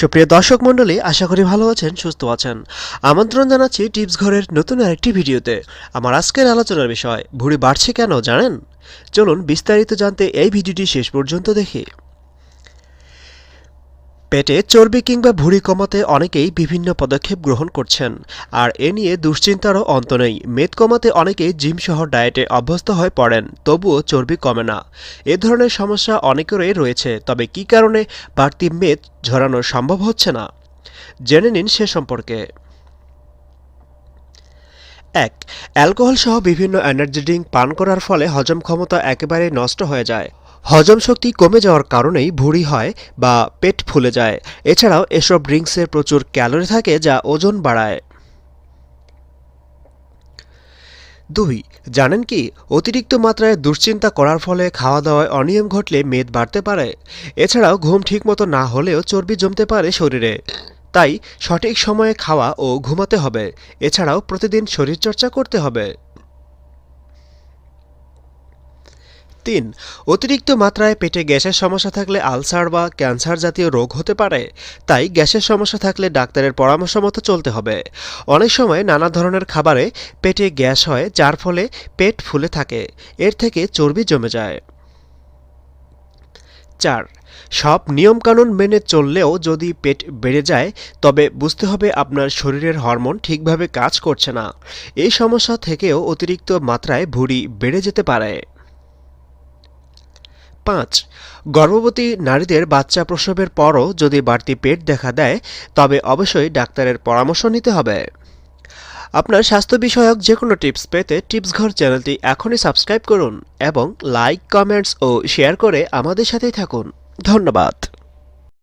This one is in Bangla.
সুপ্রিয় দর্শক মণ্ডলী, আশা করি ভালো আছেন, সুস্থ আছেন। আমন্ত্রণ জানাচ্ছি টিপস ঘরের নতুন আরেকটি ভিডিওতে। আমার আজকের আলোচনার বিষয়, ভুঁড়ি বাড়ছে কেন জানেন? চলুন বিস্তারিত জানতে এই ভিডিওটি শেষ পর্যন্ত দেখি। পেটে চর্বি কিংবা ভুঁড়ি কমাতে অনেকেই বিভিন্ন পদক্ষেপ গ্রহণ করছেন। আর এ নিয়ে দুশ্চিন্তারও অন্ত নেই। মেদ কমাতে অনেকেই জিম সহ ডায়েটে অভ্যস্ত হয়ে পড়েন, তবুও চর্বি কমে না। এ ধরনের সমস্যা অনেকেরই রয়েছে, তবে কী কারণে বাড়তি মেদ ঝরানো সম্ভব হচ্ছে না? জেনে নিন সে সম্পর্কে। এক, অ্যালকোহল সহ বিভিন্ন এনার্জি ড্রিঙ্ক পান করার ফলে হজম ক্ষমতা একেবারে নষ্ট হয়ে যায়। হজম শক্তি কমে যাওয়ার কারণেই ভুঁড়ি হয় বা পেট ফুলে যায়। এছাড়াও এসব ড্রিঙ্কসে প্রচুর ক্যালোরি থাকে যা ওজন বাড়ায়। দুই, জানেন কি? অতিরিক্ত মাত্রায় দুশ্চিন্তা করার ফলে খাওয়া দাওয়ায় অনিয়ম ঘটলে মেদ বাড়তে পারে। এছাড়াও ঘুম ঠিকমতো না হলেও চর্বি জমতে পারে শরীরে। তাই সঠিক সময়ে খাওয়া ও ঘুমাতে হবে। এছাড়াও প্রতিদিন শরীরচর্চা করতে হবে। তিন। অতিরিক্ত মাত্রায় পেটে গ্যাসের সমস্যা থাকলে আলসার বা ক্যান্সার জাতীয় রোগ হতে পারে। তাই গ্যাসের সমস্যা থাকলে ডাক্তারের পরামর্শ মতো চলতে হবে। অনেক সময় নানা ধরনের খাবারে পেটে গ্যাস হয়, যার ফলে পেট ফুলে থাকে। এর থেকে চর্বি জমে যায়। চার। সব নিয়মকানুন মেনে চললেও যদি পেট বেড়ে যায়, তবে বুঝতে হবে আপনার শরীরের হরমোন ঠিকভাবে কাজ করছে না। এই সমস্যা থেকেও অতিরিক্ত মাত্রায় ভুঁড়ি বেড়ে যেতে পারে। পাঁচ। গর্ভবতী নারীদের বাচ্চা প্রসবের পরও যদি বাড়তি পেট দেখা দেয়, তবে অবশ্যই ডাক্তারের পরামর্শ নিতে হবে। আপনার স্বাস্থ্য বিষয়ক যে কোনো টিপস পেতে টিপস ঘর চ্যানেলটি এখনই সাবস্ক্রাইব করুন এবং লাইক, কমেন্টস ও শেয়ার করে আমাদের সাথেই থাকুন। ধন্যবাদ।